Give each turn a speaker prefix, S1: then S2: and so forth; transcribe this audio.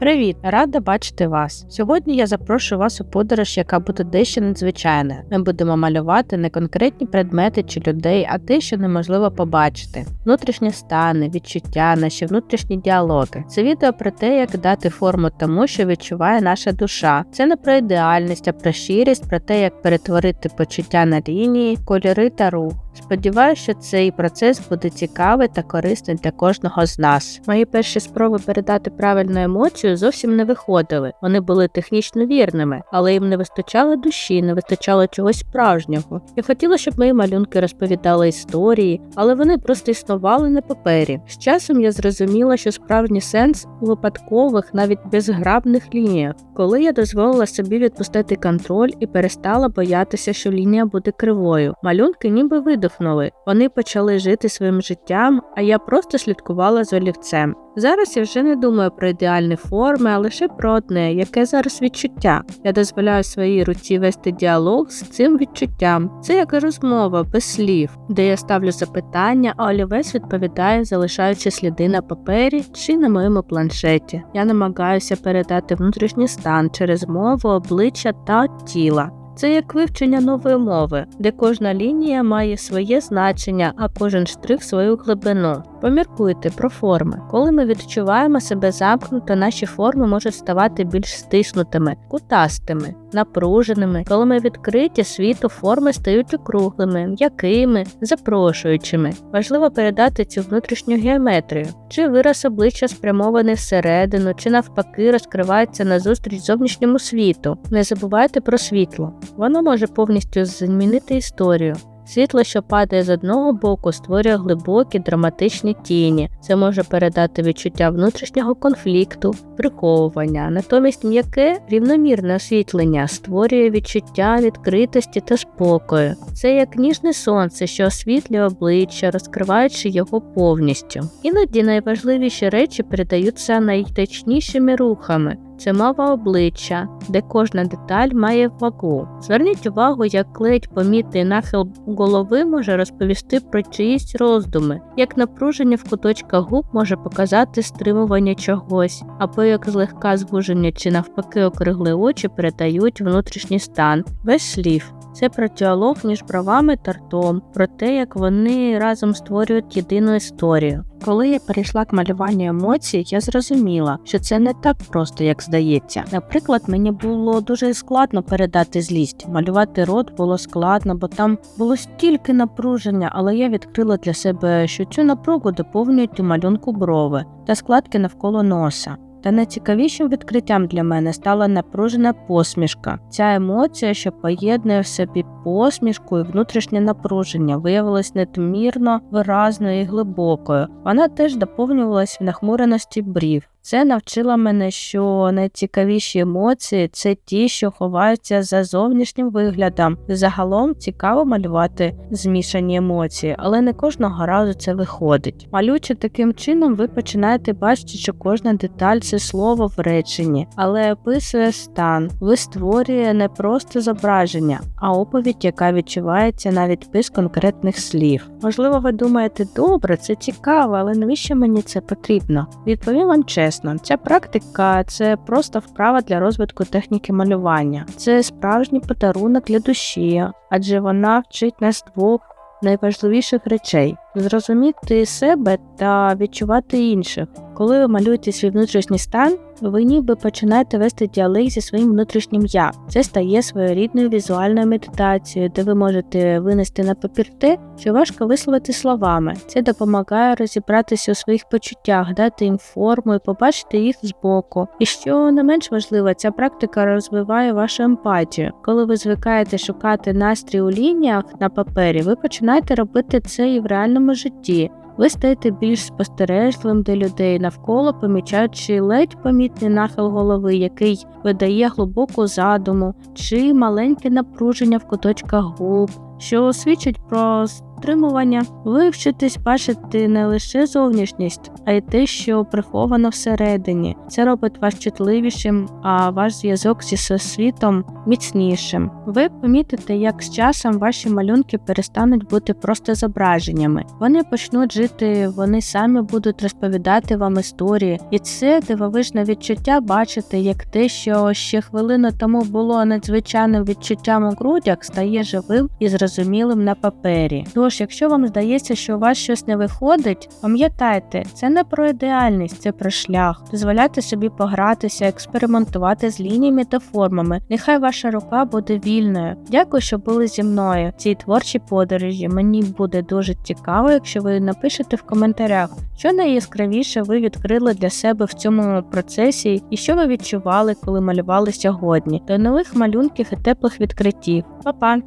S1: Привіт, рада бачити вас. Сьогодні я запрошую вас у подорож, яка буде дещо надзвичайна. Ми будемо малювати не конкретні предмети чи людей, а те, що неможливо побачити. Внутрішні стани, відчуття, наші внутрішні діалоги. Це відео про те, як дати форму тому, що відчуває наша душа. Це не про ідеальність, а про щирість, про те, як перетворити почуття на лінії, кольори та рух. Сподіваюся, що цей процес буде цікавий та корисний для кожного з нас. Мої перші спроби передати правильну емоцію зовсім не виходили. Вони були технічно вірними, але їм не вистачало душі, не вистачало чогось справжнього. Я хотіла, щоб мої малюнки розповідали історії, але вони просто існували на папері. З часом я зрозуміла, що справжній сенс у випадкових, навіть безграбних лініях, коли я дозволила собі відпустити контроль і перестала боятися, що лінія буде кривою. Малюнки ніби видихнули. Вони почали жити своїм життям, а я просто слідкувала за олівцем. Зараз я вже не думаю про ідеальні форми, а лише про одне, яке зараз відчуття. Я дозволяю своїй руці вести діалог з цим відчуттям. Це як розмова без слів, де я ставлю запитання, а олівець відповідає, залишаючи сліди на папері чи на моєму планшеті. Я намагаюся передати внутрішній стан через мову, обличчя та тіла. Це як вивчення нової мови, де кожна лінія має своє значення, а кожен штрих свою глибину. Поміркуйте про форми. Коли ми відчуваємо себе замкнуто, наші форми можуть ставати більш стиснутими, кутастими, напруженими. Коли ми відкриті світу, форми стають округлими, м'якими, запрошуючими. Важливо передати цю внутрішню геометрію, чи вираз обличчя спрямований всередину, чи навпаки розкривається назустріч зовнішньому світу. Не забувайте про світло. Воно може повністю змінити історію. Світло, що падає з одного боку, створює глибокі драматичні тіні. Це може передати відчуття внутрішнього конфлікту, приховування. Натомість м'яке рівномірне освітлення створює відчуття відкритості та спокою. Це як ніжне сонце, що освітлює обличчя, розкриваючи його повністю. Іноді найважливіші речі передаються найточнішими рухами. Це мова обличчя, де кожна деталь має вагу. Зверніть увагу, як ледь помітний нахил голови може розповісти про чиїсь роздуми, як напруження в куточках губ може показати стримування чогось, або як злегка звуження чи навпаки окригли очі передають внутрішній стан, без слів. Це про діалог між правами та ртом, про те, як вони разом створюють єдину історію. Коли я перейшла к малюванню емоцій, я зрозуміла, що це не так просто, як здається. Наприклад, мені було дуже складно передати злість. Малювати рот було складно, бо там було стільки напруження, але я відкрила для себе, що цю напругу доповнюють у малюнку брови та складки навколо носа. Та найцікавішим відкриттям для мене стала напружена посмішка. Ця емоція, що поєднує в собі посмішку і внутрішнє напруження, виявилась нетмірно виразною і глибокою. Вона теж доповнювалась в нахмуреності брів. Це навчило мене, що найцікавіші емоції це ті, що ховаються за зовнішнім виглядом. Загалом цікаво малювати змішані емоції, але не кожного разу це виходить. Малюючи таким чином, ви починаєте бачити, що кожна деталь це слово в реченні, але описує стан. Ви створює не просто зображення, а оповідь, яка відчувається навіть без конкретних слів. Можливо, ви думаєте, добре, це цікаво, але навіщо мені це потрібно? Відповім вам чесно чесно, ця практика це просто вправа для розвитку техніки малювання. Це справжній подарунок для душі, адже вона вчить нас двох найважливіших речей зрозуміти себе та відчувати інших. Коли ви малюєте свій внутрішній стан, ви ніби починаєте вести діалог зі своїм внутрішнім я. Це стає своєрідною візуальною медитацією, де ви можете винести на папір те, що важко висловити словами. Це допомагає розібратися у своїх почуттях, дати їм форму і побачити їх збоку. І що не менш важливо, ця практика розвиває вашу емпатію. Коли ви звикаєте шукати настрій у лініях на папері, ви починаєте робити це і в реальному житті. Ви стаєте більш спостережливим до людей навколо, помічаючи ледь помітний нахил голови, який видає глибоку задуму, чи маленьке напруження в куточках губ, що свідчить про утримування. Ви вчитесь бачити не лише зовнішність, а й те, що приховано всередині. Це робить вас чутливішим, а ваш зв'язок зі світом міцнішим. Ви помітите, як з часом ваші малюнки перестануть бути просто зображеннями. Вони почнуть жити, вони самі будуть розповідати вам історії, і це дивовижне відчуття бачити, як те, що ще хвилину тому було надзвичайним відчуттям у грудях, стає живим і зрозумілим на папері. Тож, якщо вам здається, що у вас щось не виходить, пам'ятайте, це не про ідеальність, це про шлях. Дозволяйте собі погратися, експериментувати з лініями та формами. Нехай ваша рука буде вільною. Дякую, що були зі мною в цій творчій подорожі. Мені буде дуже цікаво, якщо ви напишете в коментарях, що найяскравіше ви відкрили для себе в цьому процесі і що ви відчували, коли малювали сьогодні. До нових малюнків і теплих відкриттів. Па-па!